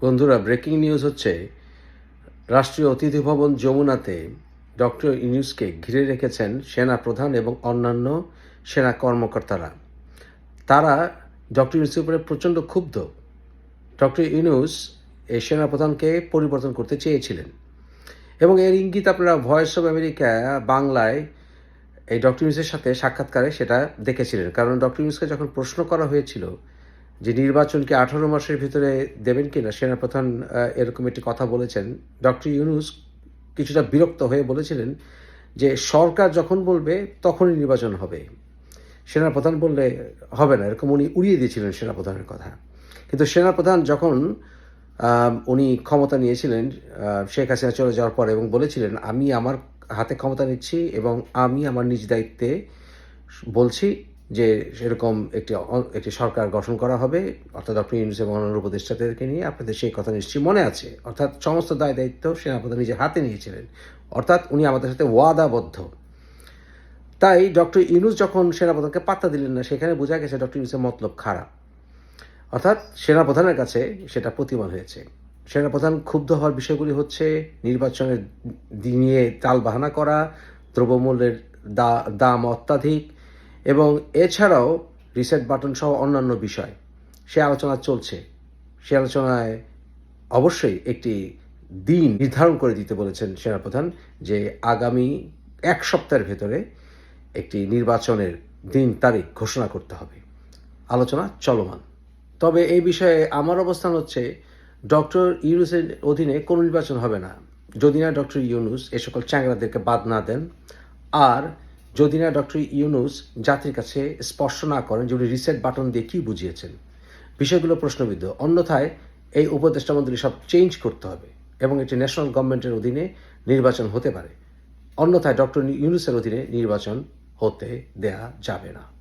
বন্ধুরা breaking news হচ্ছে, রাষ্ট্রীয় অতিথি ভবন যমুনাতে ডক্টর ইউনুসকে ঘিরে রেখেছেন সেনা প্রধান এবং অন্যান্য সেনা কর্মকর্তারা। তারা ডক্টর ইউনুসের উপরে প্রচণ্ড ক্ষুব্ধ। ডক্টর ইউনুস এই সেনা প্রধানকে পরিবর্তন করতে চেয়েছিলেন। এবং এর ইঙ্গিত আপনারা ভয়েস অফ আমেরিকা বাংলায় এই ডক্টর ইউনুসের সাথে সাক্ষাৎকারে সেটা দেখেছিলেন। কারণ ডক্টর ইউনুসকে যখন প্রশ্ন করা হয়েছিল যে নির্বাচনকে আঠারো মাসের ভিতরে দেবেন কিনা, সেনাপ্রধান এরকম একটি কথা বলেছেন। ডক্টর ইউনুস কিছুটা বিরক্ত হয়ে বলেছিলেন যে, সরকার যখন বলবে তখনই নির্বাচন হবে। সেনাপ্রধান বললে হবে না, এরকম উনি উড়িয়ে দিয়েছিলেন সেনাপ্রধানের কথা। কিন্তু সেনাপ্রধান যখন উনি ক্ষমতা নিয়েছিলেন শেখ হাসিনা চলে যাওয়ার পর এবং বলেছিলেন, আমি আমার হাতে ক্ষমতা নিচ্ছি এবং আমি আমার নিজ দায়িত্বে বলছি যে সেরকম একটি একটি সরকার গঠন করা হবে, অর্থাৎ ডক্টর ইউনুস এবং অন্যান্য উপদেষ্টাদেরকে নিয়ে আপনাদের সেই কথা নিশ্চয়ই মনে আছে। অর্থাৎ সমস্ত দায় দায়িত্ব সেনাপ্রধান নিজের হাতে নিয়েছিলেন। অর্থাৎ উনি আমাদের সাথে ওয়াদাবদ্ধ। তাই ডক্টর ইউনুস যখন সেনাপ্রধানকে পাত্তা দিলেন না, সেখানে বোঝা গেছে ডক্টর ইউনুসের মতলব খারাপ। অর্থাৎ সেনাপ্রধানের কাছে সেটা প্রতিমান হয়েছে। সেনাপ্রধান ক্ষুব্ধ হওয়ার বিষয়গুলি হচ্ছে নির্বাচনের নিয়ে তাল বাহানা করা, দ্রব্যমূল্যের দাম অত্যাধিক এবং এছাড়াও রিসেট বাটন সহ অন্যান্য বিষয়। সে আলোচনা চলছে। সে আলোচনায় অবশ্যই একটি দিন নির্ধারণ করে দিতে বলেছেন সেনাপ্রধান যে আগামী এক সপ্তাহের ভেতরে একটি নির্বাচনের দিন তারিখ ঘোষণা করতে হবে। আলোচনা চলমান। তবে এই বিষয়ে আমার অবস্থান হচ্ছে, ডক্টর ইউনুসের অধীনে কোনো নির্বাচন হবে না। যদি না ডক্টর ইউনুস এ সকল চ্যাংরাদেরকে বাদ না দেন, আর যদি না ডক্টর ইউনুস জাতির কাছে স্পর্শ না করেন, যে উনি রিসেট বাটন দিয়ে কী বুঝিয়েছেন? বিষয়গুলো প্রশ্নবিদ্ধ। অন্যথায় এই উপদেষ্টা মন্ত্রী সব চেঞ্জ করতে হবে এবং এটি ন্যাশনাল গভর্নমেন্টের অধীনে নির্বাচন হতে পারে। অন্যথায় ডক্টর ইউনুসের অধীনে নির্বাচন হতে দেয়া যাবে না।